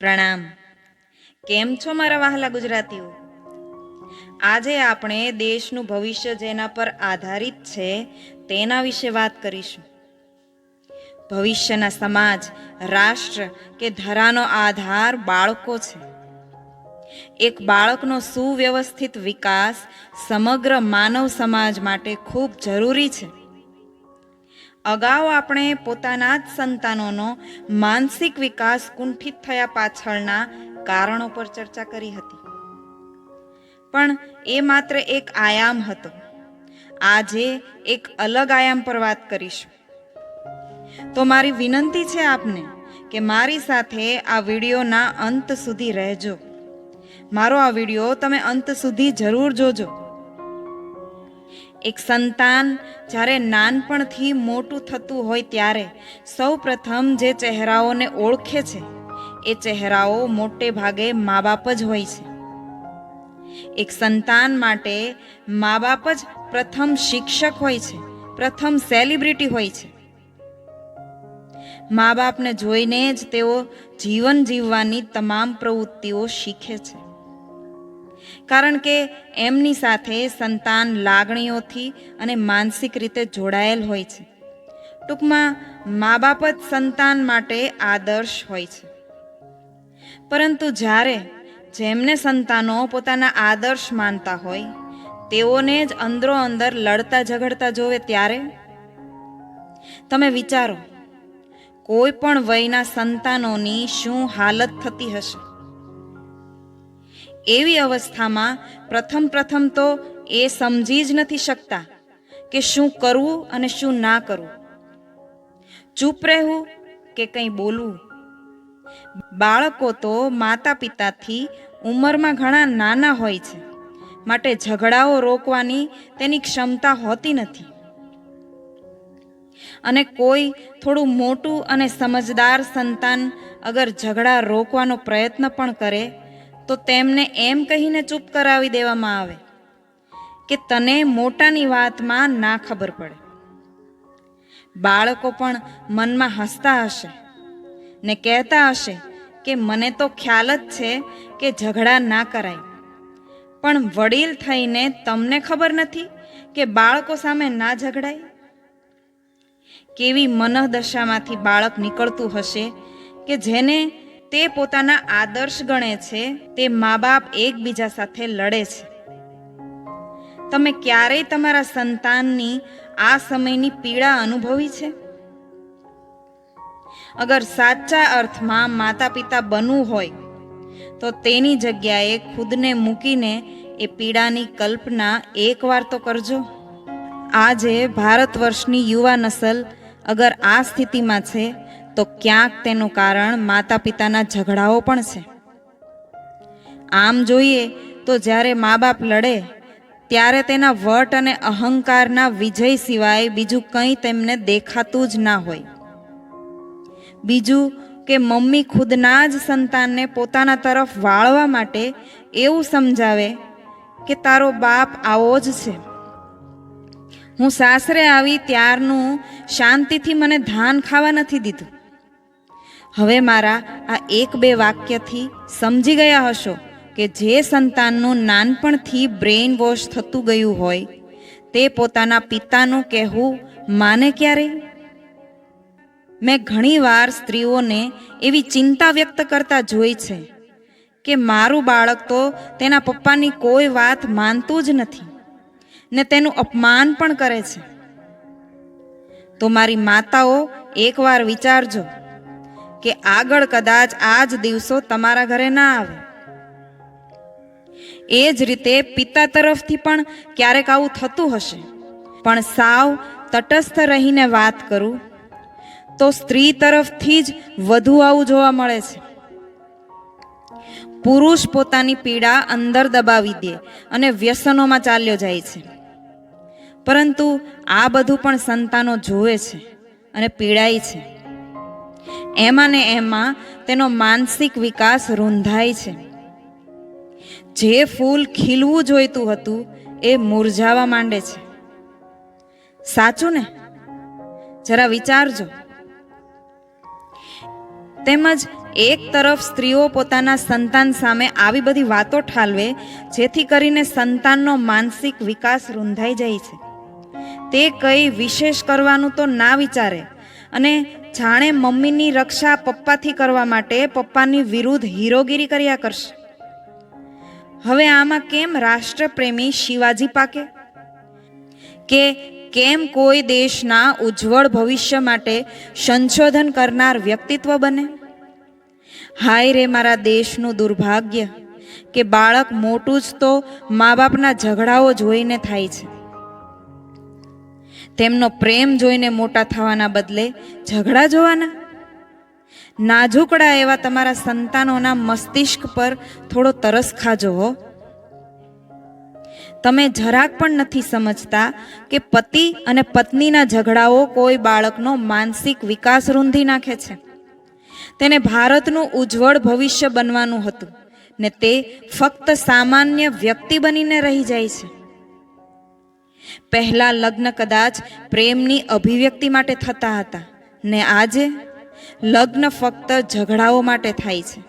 પ્રણામ. કેમ છો મારા વહાલા ગુજરાતીઓ? આજે આપણે દેશનું ભવિષ્ય જેના પર આધારિત છે તેના વિશે વાત કરીશું. ભવિષ્યના સમાજ, રાષ્ટ્ર કે ધરાનો આધાર બાળકો છે. એક બાળકનો સુવ્યવસ્થિત વિકાસ સમગ્ર માનવ સમાજ માટે ખૂબ જરૂરી છે. અગાઉ આપણે પોતાના જ સંતાનોનો માનસિક વિકાસ કુંઠિત થયા પાછળના કારણો પર ચર્ચા કરી હતી. પણ એ માત્ર એક આયામ હતો. આજે એક અલગ આયામ પર વાત કરીશું. તો મારી વિનંતી છે આપને કે મારી સાથે આ વિડીયોના અંત સુધી રહેજો. મારો આ વીડિયો તમે અંત સુધી જરૂર જોજો. એક સંતાન જ્યારે નાનપણથી મોટું થતું હોય ત્યારે સૌ પ્રથમ જે ચહેરાઓને ઓળખે છે, એ ચહેરાઓ મોટે ભાગે મા બાપ જ હોય છે. એક સંતાન માટે મા બાપ જ પ્રથમ શિક્ષક હોય છે, પ્રથમ સેલિબ્રિટી હોય છે. મા બાપને જોઈને જ તેઓ જીવન જીવવાની તમામ પ્રવૃત્તિઓ શીખે છે. કારણ કે એમની સાથે સંતાન લાગણીઓથી અને માનસિક રીતે જોડાયેલ હોય છે. ટૂંકમાં મા બાપ જ સંતાન માટે આદર્શ હોય છે. પરંતુ જ્યારે જેમને સંતાનો પોતાના આદર્શ માનતા હોય, તેઓને જ અંદરો અંદર લડતા ઝઘડતા જોવે ત્યારે? તમે વિચારો, કોઈ પણ વયના સંતાનોની શું હાલત થતી હશે? એવી અવસ્થામાં પ્રથમ પ્રથમ તો એ સમજી જ નથી શકતા કે શું કરવું અને શું ના કરવું. ચૂપ રહેવું કે કંઈ બોલવું? બાળકો તો માતા પિતાથી ઉંમરમાં ઘણા નાના હોય છે, માટે ઝઘડાઓ રોકવાની તેની ક્ષમતા હોતી નથી. અને કોઈ થોડું મોટું અને સમજદાર સંતાન અગર ઝઘડા રોકવાનો પ્રયત્ન પણ કરે તો તેમને એમ કહીને ચૂપ કરાવી દેવામાં આવે કે તને મોટાની વાતમાં ના ખબર પડે. બાળકો પણ મનમાં હસતા હશે ને કહેતા હશે કે મને તો ખ્યાલ જ છે કે ઝઘડા ના કરાય. પણ વડીલ થઈને તમને ખબર નથી કે બાળકો સામે ના ઝઘડાય? કેવી મનઃદશામાંથી બાળક નીકળતું હશે કે જેને તે પોતાના આદર્શ ગણે છે, તે મા બાપ એકબીજા સાથે લડે છે. તમે ક્યારેય તમારા સંતાનની આ સમયની પીડા અનુભવી છે? અગર સાચા અર્થમાં માતા પિતા બનવું હોય, તો તેની જગ્યાએ ખુદને મૂકીને એ પીડાની કલ્પના એકવાર તો કરજો. આજે ભારત વર્ષની યુવા નસલ અગર આ સ્થિતિમાં છે તો ક્યાંક તેનું કારણ માતા પિતાના ઝઘડાઓ પણ છે. આમ જોઈએ તો જ્યારે મા બાપ લડે, ત્યારે તેના વટ અને અહંકારના વિજય સિવાય બીજું કંઈ તેમને દેખાતું જ ના હોય. બીજું કે મમ્મી ખુદના જ સંતાનને પોતાના તરફ વાળવા માટે એવું સમજાવે કે તારો બાપ આવો જ છે. હું સાસરે આવી ત્યારનું શાંતિથી મને ધાન ખાવા નથી દીધું. હવે મારા આ એક બે વાક્યથી સમજી ગયા હશો કે જે સંતાનનું નાનપણથી બ્રેઇન વોશ થતું ગયું હોય, તે પોતાના પિતાનું કહેવું માને ક્યારે? મેં ઘણીવાર સ્ત્રીઓને એવી ચિંતા વ્યક્ત કરતા જોઈ છે કે મારું બાળક તો તેના પપ્પાની કોઈ વાત માનતું જ નથી ને તેનું અપમાન પણ કરે છે. તો મારી માતાઓ એકવાર વિચારજો કે આગળ કદાચ આ જ દિવસો તમારા ઘરે ના આવે. એ જ રીતે પિતા તરફથી પણ ક્યારેક આવું થતું હશે. પણ સાવ તટસ્થ રહીને વાત કરું, તો સ્ત્રી તરફથી જ વધુ આવું જોવા મળે છે. પુરુષ પોતાની પીડા અંદર દબાવી દે અને વ્યસનોમાં ચાલ્યો જાય છે. પરંતુ આ બધું પણ સંતાનો જોવે છે અને પીડાય છે. એમાં ને એમાં તેનો માનસિક વિકાસ રૂંધાય છે. જે ફૂલ ખીલવું જોઈતું હતું એ મુરઝાવા માંડે છે. સાચું ને? જરા વિચારજો. તેમજ એક તરફ સ્ત્રીઓ પોતાના સંતાન સામે આવી બધી વાતો ઠાલવે, જેથી કરીને સંતાનનો માનસિક વિકાસ રૂંધાઈ જાય છે. તે કંઈ વિશેષ કરવાનું તો ના વિચારે અને જાણે મમ્મીની રક્ષા પપ્પાથી કરવા માટે પપ્પાની વિરુદ્ધ હીરોગીરી કર્યા કરશે. હવે આમાં કેમ રાષ્ટ્રપ્રેમી શિવાજી પાકે? કે કેમ કોઈ દેશના ઉજ્જવળ ભવિષ્ય માટે સંશોધન કરનાર વ્યક્તિત્વ બને? હાય રે મારા દેશનું દુર્ભાગ્ય કે બાળક મોટું જ તો મા બાપના ઝઘડાઓ જોઈને થાય છે. તેમનો પ્રેમ જોઈને મોટા થવાના બદલે ઝઘડા જોવાના? નાજુકડા એવા તમારા સંતાનોના મસ્તિષ્ક પર થોડો તરસ ખાજો હો તમે જરાક પણ નથી સમજતા કે પતિ અને પત્નીના ઝઘડાઓ કોઈ બાળકનો માનસિક વિકાસ રૂંધી નાખે છે. તેને ભારતનું ઉજ્જવળ ભવિષ્ય બનવાનું હતું ને તે ફક્ત સામાન્ય વ્યક્તિ બનીને રહી જાય છે. પહેલા લગ્ન કદાચ પ્રેમની અભિવ્યક્તિ માટે થતા હતા. ને આજે લગ્ન ફક્ત ઝઘડાઓ માટે થાય છે.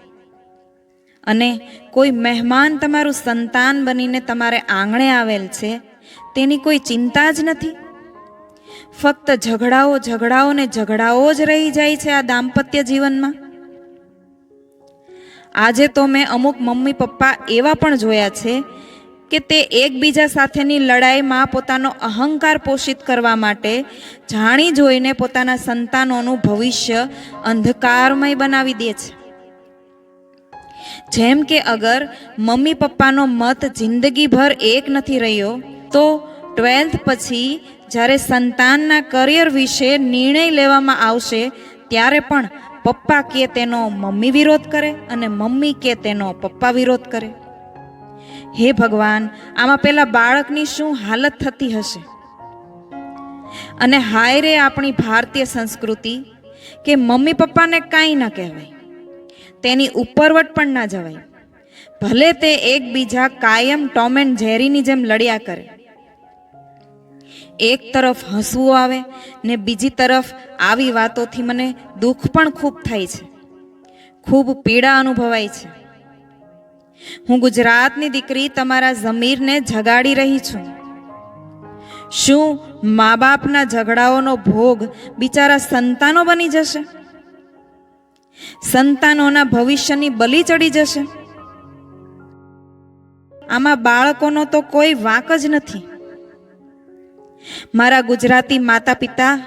અને કોઈ મહેમાન તમારું સંતાન બનીને તમારે આંગણે આવેલ છે, તેની કોઈ ચિંતા જ નથી? ફક્ત ઝઘડાઓ ઝઘડાઓ ને ઝઘડાઓ જ રહી જાય છે આ દાંપત્ય જીવનમાં? આજે તો મેં અમુક મમ્મી પપ્પા એવા પણ જોયા છે કે તે એકબીજા સાથેની લડાઈમાં પોતાનો અહંકાર પોષિત કરવા માટે જાણી જોઈને પોતાના સંતાનોનું ભવિષ્ય અંધકારમય બનાવી દે છે. જેમ કે અગર મમ્મી પપ્પાનો મત જિંદગીભર એક નથી રહ્યો, તો ટ્વેલ્થ પછી જ્યારે સંતાનના કરિયર વિશે નિર્ણય લેવામાં આવશે, ત્યારે પણ પપ્પા કે તેનો મમ્મી વિરોધ કરે અને મમ્મી કે તેનો પપ્પા વિરોધ કરે. હે ભગવાન, આમાં પેલા બાળકની શું હાલત થતી હશે? અને હાય રે આપણી ભારતીય સંસ્કૃતિ કે મમ્મી પપ્પાને કાંઈ ન કહેવાય. તેની ઉપરવટ પણ ના જવાય. ભલે તે એકબીજા કાયમ ટોમ એન્ડ ઝેરીની જેમ લડ્યા કરે. એક તરફ હસવું આવે ને બીજી તરફ આવી વાતોથી મને દુઃખ પણ ખૂબ થાય છે. ખૂબ પીડા અનુભવાય છે. હું ગુજરાતની દીકરી તમારા જમીરને જગાડી રહી છું. શું મા બાપના ઝઘડાઓનો ભોગ બિચારા સંતાનો બની જશે? સંતાનોના ભવિષ્યની બલી ચડી જશે? આમાં બાળકોનો તો કોઈ વાંક જ નથી. મારા ગુજરાતી માતા પિતા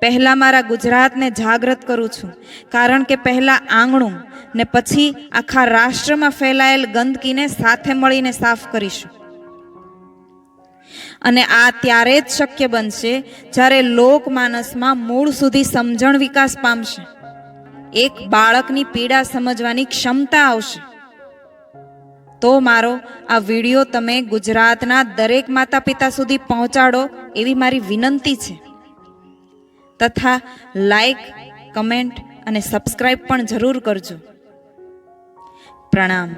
પહેલા મારા ગુજરાતને જાગૃત કરું છું. કારણ કે પહેલાં આંગણું ને પછી આખા રાષ્ટ્રમાં ફેલાયેલ ગંદકીને સાથે મળીને સાફ કરીશું. અને આ ત્યારે જ શક્ય બનશે જ્યારે લોકમાનસમાં મૂળ સુધી સમજણ વિકાસ પામશે. એક બાળકની પીડા સમજવાની ક્ષમતા આવશે. તો મારો આ વીડિયો તમે ગુજરાતના દરેક માતા પિતા સુધી પહોંચાડો એવી મારી વિનંતી છે. તથા લાઈક કમેન્ટ અને સબસ્ક્રાઈબ પણ જરૂર કરજો. પ્રણામ.